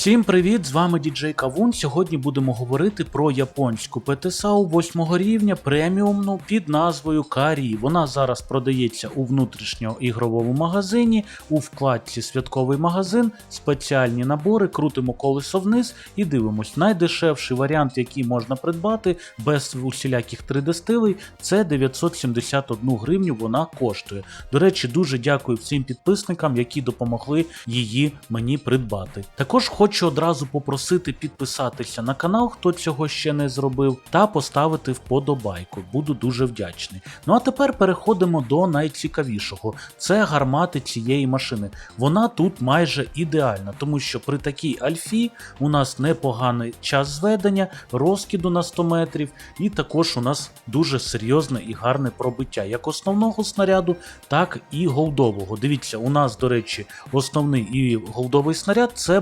Всім привіт! З вами діджей Кавун. Сьогодні будемо говорити про японську ПТСАУ 8 рівня преміумну під назвою Карі. Вона зараз продається у внутрішньоігровому магазині, у вкладці Святковий магазин, спеціальні набори, крутимо колесо вниз і дивимось. Найдешевший варіант, який можна придбати без усіляких 3D-стилей, це 971 гривню. Вона коштує. До речі, дуже дякую всім підписникам, які допомогли її мені придбати. Також хочу одразу попросити підписатися на канал, хто цього ще не зробив, та поставити вподобайку. Буду дуже вдячний. Ну а тепер переходимо до найцікавішого: це гармати цієї машини. Вона тут майже ідеальна, тому що при такій альфі у нас непоганий час зведення, розкиду на 100 метрів, і також у нас дуже серйозне і гарне пробиття як основного снаряду, так і голдового. Дивіться, у нас, до речі, основний і голдовий снаряд це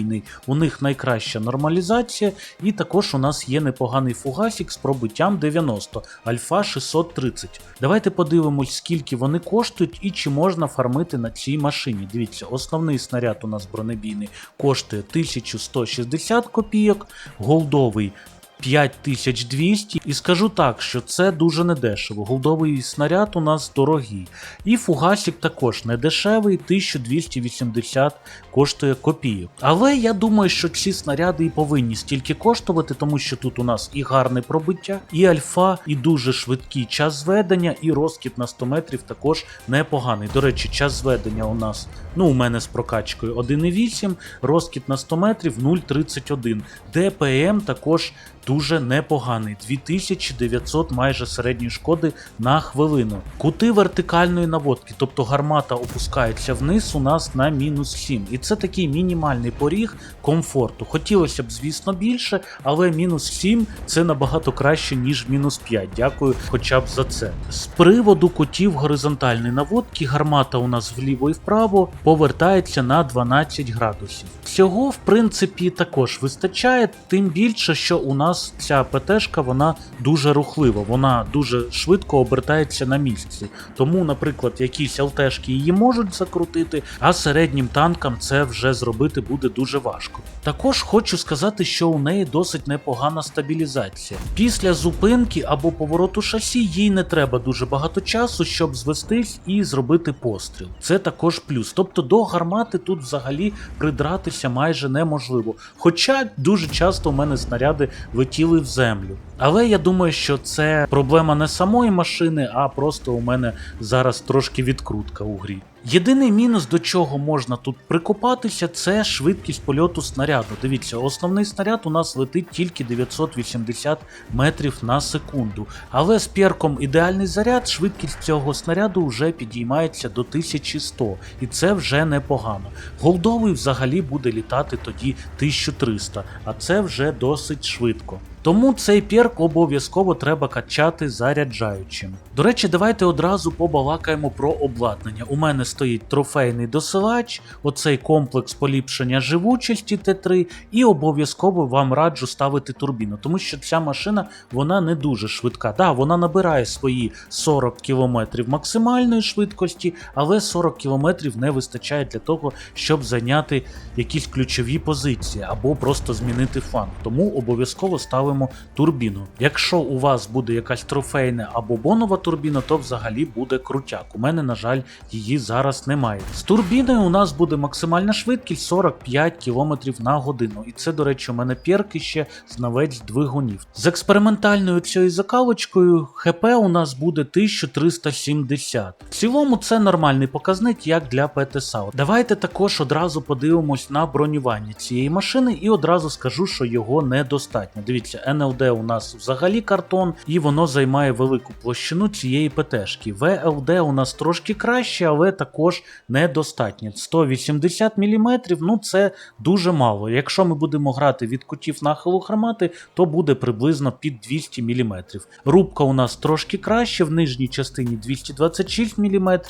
бронебійний. У них найкраща нормалізація, і також у нас є непоганий фугасік з пробиттям 90, альфа 630. Давайте подивимось, скільки вони коштують і чи можна фармити на цій машині. Дивіться, основний снаряд у нас бронебійний коштує 1160 копійок, голдовий 5200. І скажу так, що це дуже недешево. Голдовий снаряд у нас дорогий. І фугасик також недешевий, 1280 коштує копійок. Але я думаю, що ці снаряди і повинні стільки коштувати, тому що тут у нас і гарне пробиття, і альфа, і дуже швидкий час зведення, і розкид на 100 метрів також непоганий. До речі, час зведення у нас, ну у мене з прокачкою 1,8, розкид на 100 метрів 0,31. ДПМ також дуже непоганий. 2900 майже середньої шкоди на хвилину. Кути вертикальної наводки, тобто гармата опускається вниз у нас на мінус 7. І це такий мінімальний поріг комфорту. Хотілося б, звісно, більше, але мінус 7 це набагато краще, ніж мінус 5. Дякую хоча б за це. З приводу кутів горизонтальної наводки, гармата у нас вліво і вправо повертається на 12 градусів. Цього, в принципі, також вистачає, тим більше, що у нас ця ПТшка вона дуже рухлива, вона дуже швидко обертається на місці. Тому, наприклад, якісь ЛТшки її можуть закрутити, а середнім танкам це вже зробити буде дуже важко. Також хочу сказати, що у неї досить непогана стабілізація. Після зупинки або повороту шасі їй не треба дуже багато часу, щоб звестись і зробити постріл. Це також плюс. Тобто до гармати тут взагалі придратися майже неможливо. Хоча дуже часто у мене снаряди летіли в землю. Але я думаю, що це проблема не самої машини, а просто у мене зараз трошки відкрутка у грі. Єдиний мінус, до чого можна тут прикопатися, це швидкість польоту снаряду. Дивіться, основний снаряд у нас летить тільки 980 метрів на секунду. Але з перком ідеальний заряд, швидкість цього снаряду вже підіймається до 1100, і це вже непогано. Голдовий взагалі буде літати тоді 1300, а це вже досить швидко. Тому цей перк обов'язково треба качати заряджаючим. До речі, давайте одразу побалакаємо про обладнання. У мене стоїть трофейний досилач, оцей комплекс поліпшення живучості Т3, і обов'язково вам раджу ставити турбіну, тому що ця машина вона не дуже швидка. Да, вона набирає свої 40 км максимальної швидкості, але 40 км не вистачає для того, щоб зайняти якісь ключові позиції або просто змінити фланг. Тому обов'язково ставимо турбіну. Якщо у вас буде якась трофейна або бонова турбіна, то взагалі буде крутяк. У мене, на жаль, її зараз немає. З турбіною у нас буде максимальна швидкість 45 км на годину. І це, до речі, у мене перки ще знавець двигунів. З експериментальною цією закалочкою ХП у нас буде 1370. В цілому це нормальний показник, як для ПТСАУ. Давайте також одразу подивимось на бронювання цієї машини і одразу скажу, що його недостатньо. Дивіться, НЛД у нас взагалі картон, і воно займає велику площину цієї ПТшки. ВЛД у нас трошки краще, але також недостатньо. 180 мм, ну це дуже мало. Якщо ми будемо грати від кутів нахилу гармати, то буде приблизно під 200 мм. Рубка у нас трошки краще, в нижній частині 226 мм,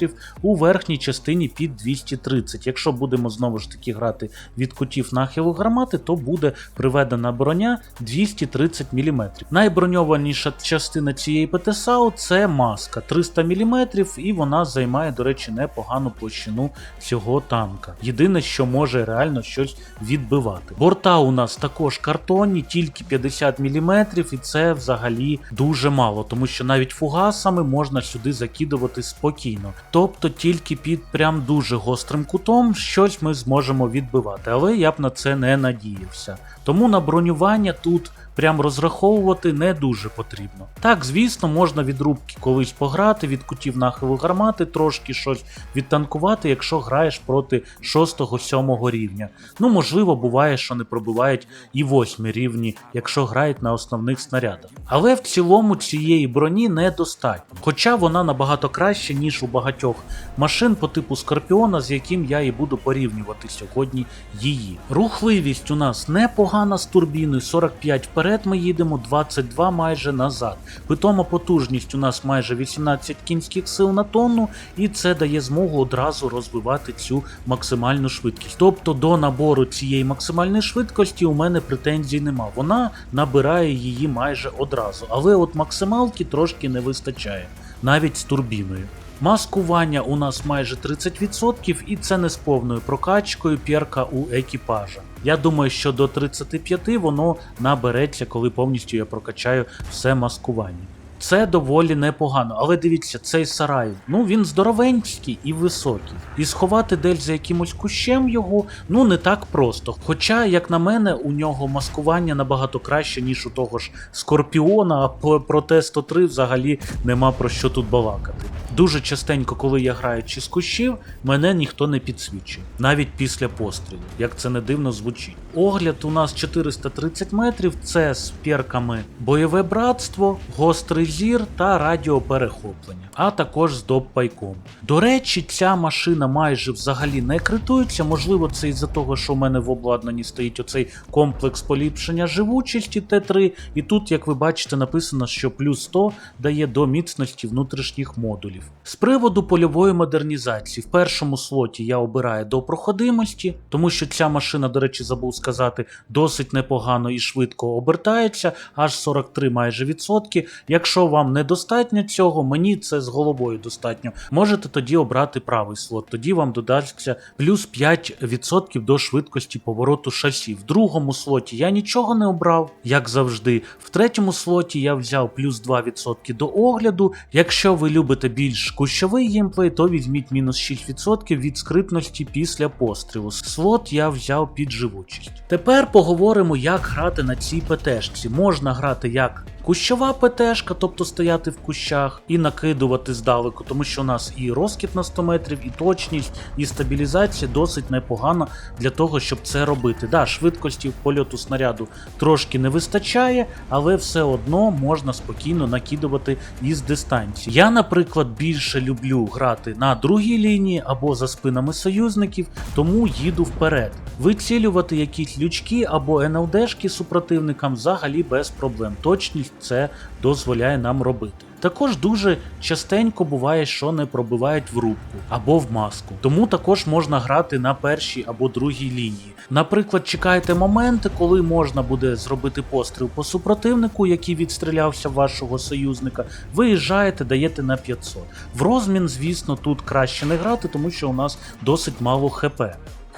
у верхній частині під 230. Якщо будемо знову ж таки грати від кутів нахилу гармати, то буде приведена броня 230 30 мм. Найброньованіша частина цієї ПТСАУ це маска 300 мм, і вона займає, до речі, непогану площину цього танка. Єдине, що може реально щось відбивати. Борта у нас також картонні, тільки 50 мм, і це взагалі дуже мало, тому що навіть фугасами можна сюди закидувати спокійно. Тобто тільки під прям дуже гострим кутом щось ми зможемо відбивати, але я б на це не надіявся. Тому на бронювання тут прям розраховувати не дуже потрібно. Так, звісно, можна від рубки колись пограти, від кутів нахилу гармати, трошки щось відтанкувати, якщо граєш проти 6-7 рівня. Ну, можливо, буває, що не пробивають і 8 рівні, якщо грають на основних снарядах. Але в цілому цієї броні недостатньо. Хоча вона набагато краще, ніж у багатьох машин по типу Скорпіона, з яким я і буду порівнювати сьогодні її. Рухливість у нас непогана з турбіною 45 вперед ми їдемо, 22 майже назад. Питома потужність у нас майже 18 кінських сил на тонну, і це дає змогу одразу розвивати цю максимальну швидкість. Тобто до набору цієї максимальної швидкості у мене претензій нема. Вона набирає її майже одразу. Але от максималки трошки не вистачає, навіть з турбіною. Маскування у нас майже 30%, і це не з повною прокачкою пірка у екіпажа. Я думаю, що до 35 воно набереться, коли повністю я прокачаю все маскування. Це доволі непогано, але дивіться, цей сарай, ну він здоровенький і високий. І сховати десь за якимось кущем його, ну не так просто. Хоча, як на мене, у нього маскування набагато краще, ніж у того ж Скорпіона, а про Т-103 взагалі нема про що тут балакати. Дуже частенько, коли я граючи з кущів, мене ніхто не підсвічує, навіть після пострілу, як це не дивно звучить. Огляд у нас 430 метрів, це з перками бойове братство, гострий зір та радіоперехоплення, а також з доп-пайком. До речі, ця машина майже взагалі не критується. Можливо, це із-за того, що в мене в обладнанні стоїть оцей комплекс поліпшення живучості Т3, і тут, як ви бачите, написано, що плюс 100 дає до міцності внутрішніх модулів. З приводу польової модернізації, в першому слоті я обираю до проходимості, тому що ця машина, до речі, забув сказати, досить непогано і швидко обертається, аж 43 майже відсотки. Якщо вам недостатньо цього, мені це з головою достатньо. Можете тоді обрати правий слот, тоді вам додасться плюс 5% до швидкості повороту шасі. В другому слоті я нічого не обрав, як завжди. В третьому слоті я взяв плюс 2% до огляду. Якщо ви любите більш кущовий геймплей, то візьміть мінус 6% від скрипності після пострілу. Слот я взяв під живучість. Тепер поговоримо, як грати на цій ПТшці. Можна грати як Кущова ПТшка, тобто стояти в кущах і накидувати здалеку, тому що у нас і розкид на 100 метрів, і точність, і стабілізація досить непогана для того, щоб це робити. Да, швидкості польоту снаряду трошки не вистачає, але все одно можна спокійно накидувати із дистанції. Я, наприклад, більше люблю грати на другій лінії або за спинами союзників, тому їду вперед. Вицілювати якісь лючки або НЛДшки супротивникам взагалі без проблем. Точність це дозволяє нам робити. Також дуже частенько буває, що не пробивають в рубку або в маску. Тому також можна грати на першій або другій лінії. Наприклад, чекаєте моменти, коли можна буде зробити постріл по супротивнику, який відстрілявся вашого союзника. Виїжджаєте, даєте на 500. В розмін, звісно, тут краще не грати, тому що у нас досить мало ХП.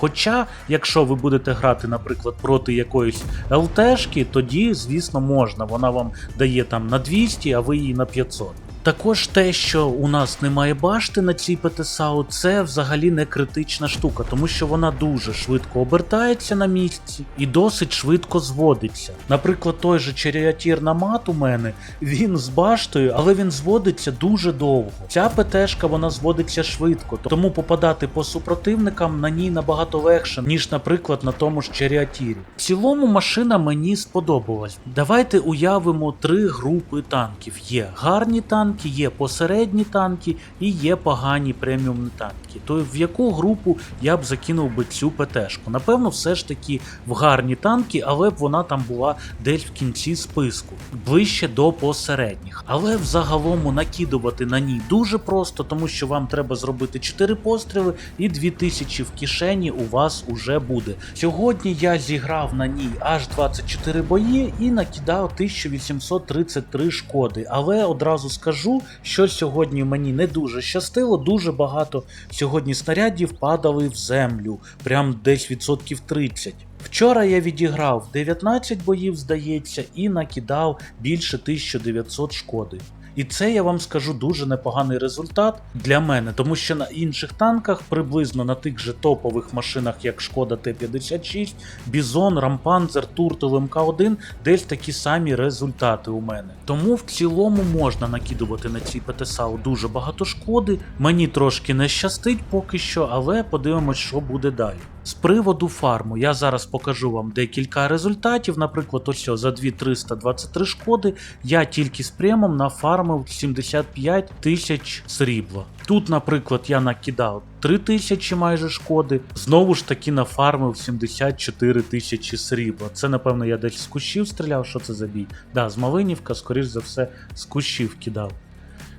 Хоча, якщо ви будете грати, наприклад, проти якоїсь ЛТшки, тоді, звісно, можна. Вона вам дає там на 200, а ви її на 500. Також те, що у нас немає башти на цій ПТСАУ, це взагалі не критична штука, тому що вона дуже швидко обертається на місці і досить швидко зводиться. Наприклад, той же Черіатір Намат у мене, він з баштою, але він зводиться дуже довго. Ця ПТшка вона зводиться швидко, тому попадати по супротивникам на ній набагато легше, ніж, наприклад, на тому ж Черіатірі. В цілому машина мені сподобалась. Давайте уявимо три групи танків: є гарні танки танки, є посередні танки і є погані преміумні танки. То в яку групу я б закинув би цю ПТшку? Напевно, все ж таки в гарні танки, але б вона там була десь в кінці списку, ближче до посередніх. Але взагалом накидувати на ній дуже просто, тому що вам треба зробити 4 постріли і 2000 в кишені у вас уже буде. Сьогодні я зіграв на ній аж 24 бої і накидав 1833 шкоди. Але одразу скажу, що сьогодні мені не дуже щастило, дуже багато сьогодні снарядів падали в землю, прям десь відсотків 30. Вчора я відіграв 19 боїв, здається, і накидав більше 1900 шкоди. І це я вам скажу дуже непоганий результат для мене, тому що на інших танках, приблизно на тих же топових машинах, як Шкода Т-56, Бізон, Рампанзер, Туртл МК1, десь такі самі результати у мене. Тому в цілому можна накидувати на цій ПТСАУ дуже багато шкоди. Мені трошки не щастить поки що, але подивимось, що буде далі. З приводу фарму я зараз покажу вам декілька результатів. Наприклад, ось за 2323 шкоди я тільки з премом нафармив 75 тисяч срібла. Тут, наприклад, я накидав 3 тисячі майже шкоди, знову ж таки нафармив 74 тисячі срібла. Це, напевно, я десь з кущів стріляв, що це за бій? Да, з Малинівка, скоріш за все, з кущів кидав.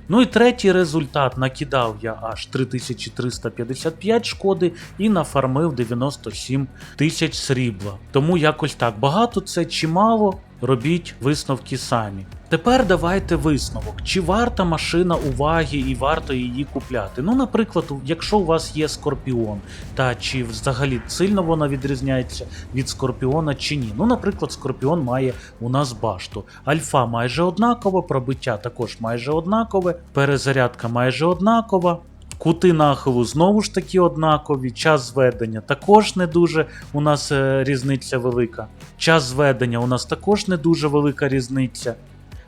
Ну і третій результат накидав я аж 3355 шкоди і нафармив 97 тисяч срібла. Тому якось так багато це чи мало, робіть висновки самі. Тепер давайте висновок, чи варта машина уваги і варто її купляти. Ну, наприклад, якщо у вас є Скорпіон, та чи взагалі сильно вона відрізняється від Скорпіона чи ні. Ну, наприклад, Скорпіон має у нас башту. Альфа майже однакова, пробиття також майже однакове, перезарядка майже однакова. Кути нахилу знову ж таки однакові, час зведення також не дуже у нас е, різниця велика. Час зведення у нас також не дуже велика різниця.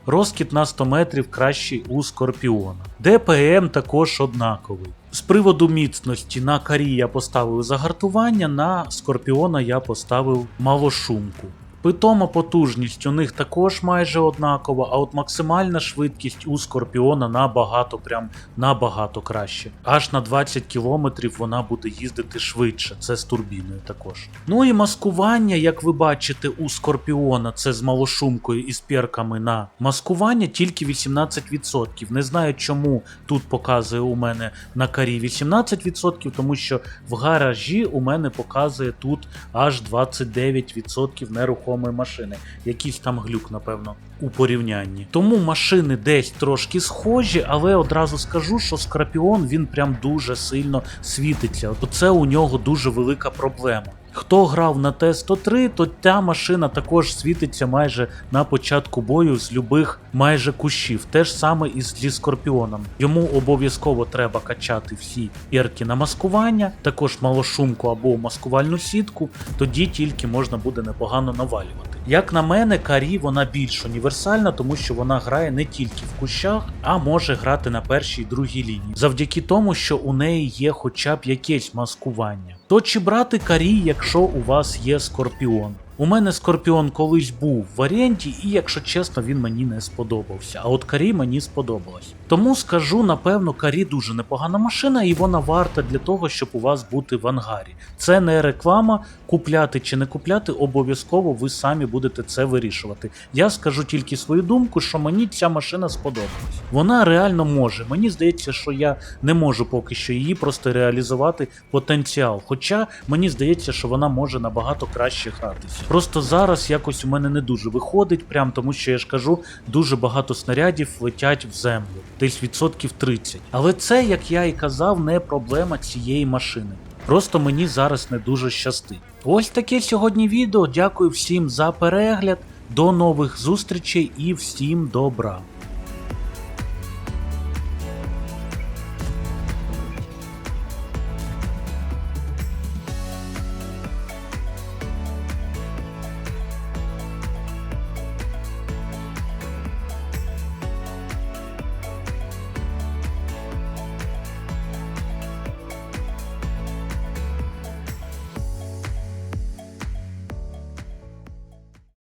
Розкіт на 100 метрів кращий у Скорпіона. ДПМ також однаковий. З приводу міцності на карі я поставив загартування, на Скорпіона я поставив малошумку. Питома потужність у них також майже однакова, а от максимальна швидкість у Скорпіона набагато, прям набагато краще. Аж на 20 км вона буде їздити швидше, це з турбіною також. Ну і маскування, як ви бачите, у Скорпіона це з малошумкою і з перками на маскування тільки 18%. Не знаю, чому тут показує у мене на карі 18%, тому що в гаражі у мене показує тут аж 29% нерухомої машини. Якийсь там глюк, напевно, у порівнянні. Тому машини десь трошки схожі, але одразу скажу, що Скрапіон він прям дуже сильно світиться. Оце у нього дуже велика проблема. Хто грав на Т-103, то та машина також світиться майже на початку бою з любих майже кущів. Те ж саме і зі Скорпіоном. Йому обов'язково треба качати всі перки на маскування, також малошумку або маскувальну сітку, тоді тільки можна буде непогано навалювати. Як на мене, Карі вона більш універсальна, тому що вона грає не тільки в кущах, а може грати на першій і другій лінії, завдяки тому, що у неї є хоча б якесь маскування. То чи брати Карі, якщо у вас є Скорпіон? У мене Скорпіон колись був в оренді, і якщо чесно, він мені не сподобався. А от Карі мені сподобалось. Тому скажу, напевно, Карі дуже непогана машина, і вона варта для того, щоб у вас бути в ангарі. Це не реклама, купляти чи не купляти, обов'язково ви самі будете це вирішувати. Я скажу тільки свою думку, що мені ця машина сподобалась. Вона реально може. Мені здається, що я не можу поки що її просто реалізувати потенціал. Хоча мені здається, що вона може набагато краще гратися. Просто зараз якось у мене не дуже виходить, прям тому що я ж кажу, дуже багато снарядів летять в землю, десь відсотків 30. Але це, як я і казав, не проблема цієї машини. Просто мені зараз не дуже щастить. Ось таке сьогодні відео. Дякую всім за перегляд. До нових зустрічей і всім добра.